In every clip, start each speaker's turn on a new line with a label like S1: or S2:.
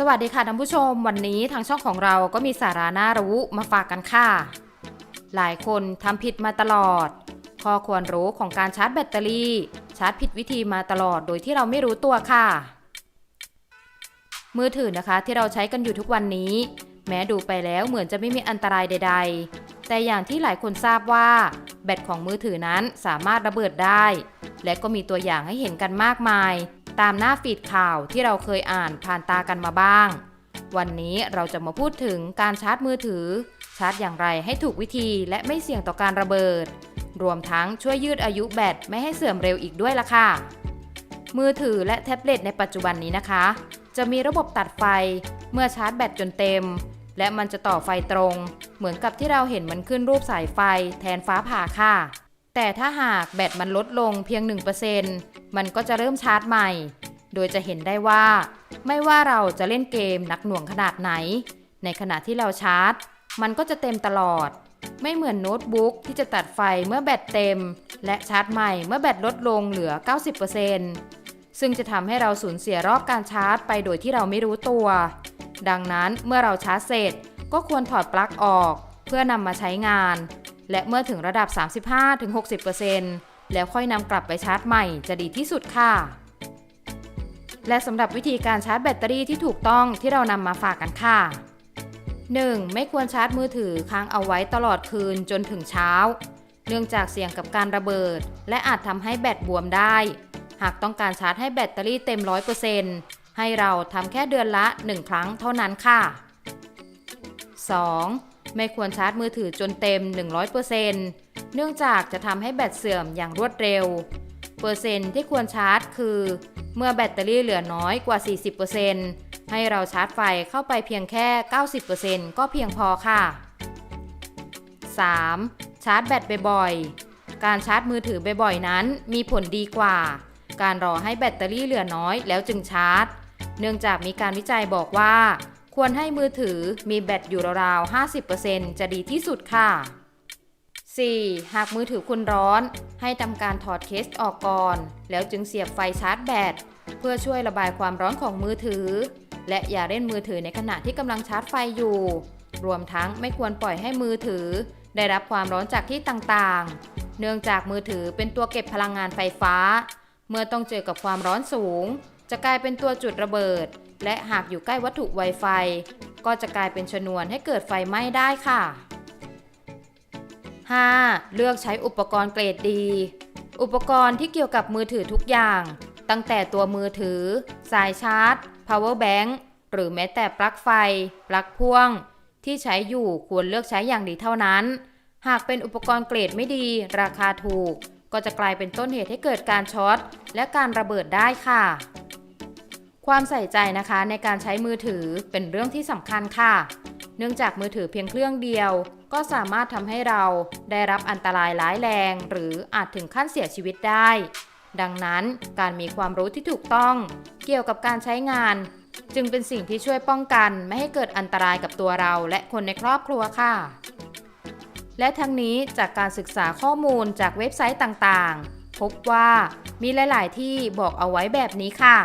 S1: สวัสดีค่ะท่านผู้ชม วันนี้ทางช่องของเราก็มีสาระน่ารู้มาฝากกันค่ะ หลายคนทำผิดมาตลอด ข้อควรรู้ของการชาร์จแบตเตอรี่ ชาร์จผิดวิธีมาตลอดโดยที่เราไม่รู้ตัวค่ะ มือถือนะคะที่เราใช้กันอยู่ทุกวันนี้ แม้ดูไปแล้วเหมือนจะไม่มีอันตรายใด ๆ แต่อย่างที่หลายคนทราบว่า แบตของมือถือนั้นสามารถระเบิดได้ และก็มีตัวอย่างให้เห็นกันมากมาย ตามหน้าฟีดข่าวที่เราเคยอ่านผ่านตากันมาบ้าง วันนี้เราจะมาพูดถึงการชาร์จมือถือ ชาร์จอย่างไรให้ถูกวิธีและไม่เสี่ยงต่อการระเบิด รวมทั้งช่วยยืดอายุแบตไม่ให้เสื่อมเร็วอีกด้วยล่ะค่ะ มือถือและแท็บเล็ตในปัจจุบันนี้นะคะ จะมีระบบตัดไฟเมื่อชาร์จแบตจนเต็ม และมันจะต่อไฟตรง เหมือนกับที่เราเห็นมันขึ้นรูปสายไฟแทนฟ้าผ่าค่ะ แต่ถ้าหากแบตมันลดลงเพียง 1%มันก็จะเริ่มชาร์จใหม่ โดยจะเห็นได้ว่า ไม่ว่าเราจะเล่นเกมหนักหน่วงขนาดไหน ในขณะที่เราชาร์จ มันก็จะเต็มตลอด ไม่เหมือนโน้ตบุ๊กที่จะตัดไฟเมื่อแบตเต็ม และชาร์จใหม่เมื่อแบตลดลงเหลือ 90%ซึ่งจะทำให้เราสูญเสียรอบการชาร์จไปโดยที่เราไม่รู้ตัว ดังนั้นเมื่อเราชาร์จเสร็จก็ควรถอดปลั๊กออก เพื่อนำมาใช้งาน และเมื่อถึงระดับ 35-60%แล้วค่อยนำกลับไปชาร์จใหม่จะดีที่สุดค่ะ และสำหรับวิธีการชาร์จแบตเตอรี่ที่ถูกต้องที่เรานำมาฝากกันค่ะ 1. ไม่ควรชาร์จมือถือค้างเอาไว้ตลอดคืนจนถึงเช้า เนื่องจากเสี่ยงกับการระเบิด และอาจทำให้แบตบวมได้ หากต้องการชาร์จให้แบตเตอรี่เต็ม 100%ให้เราทำแค่เดือนละ 1 ครั้งเท่านั้นค่ะ 2. ไม่ควรชาร์จมือถือจนเต็ม 100%เนื่องจากจะทำให้แบตเสื่อมอย่างรวดเร็ว เปอร์เซ็นต์ที่ควรชาร์จคือ เมื่อแบตเตอรี่เหลือน้อยกว่า 40%ให้เราชาร์จไฟเข้าไปเพียงแค่ 90%ก็เพียงพอค่ะ 3. ชาร์จแบตบ่อยๆ การชาร์จมือถือบ่อยๆนั้นมีผลดีกว่า การรอให้แบตเตอรี่เหลือน้อยแล้วจึงชาร์จ เนื่องจากมีการวิจัยบอกว่า ควรให้มือถือมีแบตอยู่ราวๆ 50%จะดีที่สุดค่ะ 4. หากมือถือคุณร้อน ให้ทำการถอดเคสออกก่อน แล้วจึงเสียบไฟชาร์จแบต เพื่อช่วยระบายความร้อนของมือถือ และอย่าเล่นมือถือในขณะที่กำลังชาร์จไฟอยู่ รวมทั้งไม่ควรปล่อยให้มือถือ ได้รับความร้อนจากที่ต่างๆ เนื่องจากมือถือเป็นตัวเก็บพลังงานไฟฟ้า เมื่อต้องเจอกับความร้อนสูง จะกลายเป็นตัวจุดระเบิด และหากอยู่ใกล้วัตถุไวไฟ ก็จะกลายเป็นชนวนให้เกิดไฟไหม้ได้ค่ะ 5. เลือกใช้อุปกรณ์เกรดดี อุปกรณ์ที่เกี่ยวกับมือถือทุกอย่าง ตั้งแต่ตัวมือถือ สายชาร์จ power bank หรือแม้แต่ปลั๊กไฟ ปลั๊กพ่วง ที่ใช้อยู่ควรเลือกใช้อย่างดีเท่านั้น หากเป็นอุปกรณ์เกรดไม่ดี ราคาถูก ก็จะกลายเป็นต้นเหตุให้เกิดการช็อตและการระเบิดได้ค่ะ ความใส่ใจนะคะในการใช้มือถือเป็นเรื่องที่สำคัญค่ะ เนื่องจากมือถือเพียงเครื่องเดียว ก็สามารถทำให้เราได้รับอันตรายร้ายแรง หรืออาจถึงขั้นเสียชีวิตได้ ดังนั้นการมีความรู้ที่ถูกต้อง เกี่ยวกับการใช้งาน จึงเป็นสิ่งที่ช่วยป้องกันไม่ให้เกิดอันตรายกับตัวเราและคนในครอบครัวค่ะ และทั้งนี้จากการศึกษาข้อมูลจากเว็บไซต์ต่างๆ พบว่ามีหลาย ๆ ที่บอกเอาไว้แบบนี้ค่ะ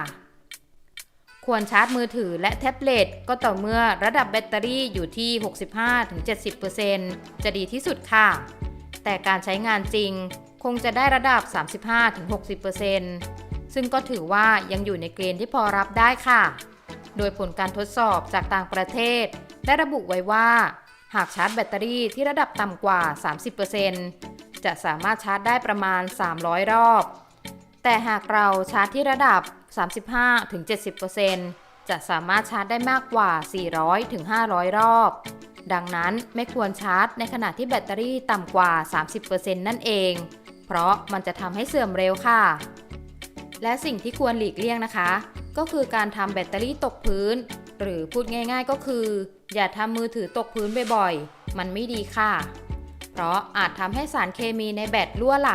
S1: ควรชาร์จมือถือและแท็บเล็ตก็ต่อเมื่อระดับแบตเตอรี่อยู่ที่ 65-70%จะดีที่สุดค่ะ แต่การใช้งานจริงคงจะได้ระดับ 35-60%ซึ่งก็ถือว่ายังอยู่ในเกณฑ์ที่พอรับได้ค่ะ โดยผลการทดสอบจากต่างประเทศ ได้ระบุไว้ว่า หากชาร์จแบตเตอรี่ที่ระดับต่ำกว่า 30%จะสามารถชาร์จได้ประมาณ 300 รอบ แต่หากเราชาร์จที่ระดับ 35-70%จะสามารถชาร์จได้มากกว่า 400-500 รอบ ดังนั้นไม่ควรชาร์จในขณะที่แบตเตอรี่ต่ำกว่า 30%นั่นเอง เพราะมันจะทำให้เสื่อมเร็วค่ะ และสิ่งที่ควรหลีกเลี่ยงนะคะ ก็คือการทำแบตเตอรี่ตกพื้น หรือพูดง่ายๆก็คือ อย่าทำมือถือตกพื้นบ่อยๆ มันไม่ดีค่ะ เพราะอาจทำให้สารเคมีในแบตรั่วไหล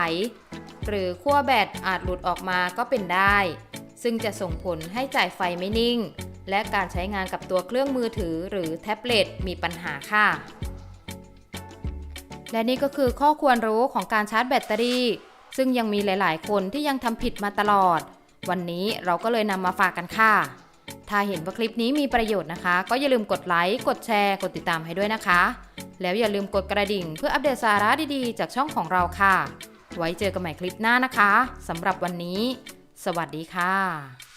S1: หรือขั้วแบตอาจหลุดออกมาก็เป็นได้ ซึ่งจะส่งผลให้จ่ายไฟไม่นิ่ง และการใช้งานกับตัวเครื่องมือถือหรือแท็บเล็ตมีปัญหาค่ะ และนี่ก็คือข้อควรรู้ของการชาร์จแบตเตอรี่ ซึ่งยังมีหลาย ๆ คนที่ยังทำผิดมาตลอด วันนี้เราก็เลยนำมาฝากกันค่ะ ถ้าเห็นว่าคลิปนี้มีประโยชน์นะคะ ก็อย่าลืมกดไลค์ กดแชร์ กดติดตามให้ด้วยนะคะ แล้วอย่าลืมกดกระดิ่ง เพื่ออัปเดตสาระดี ๆ จากช่องของเราค่ะ ไว้เจอกันใหม่คลิปหน้านะคะสำหรับวันนี้ สวัสดีค่ะ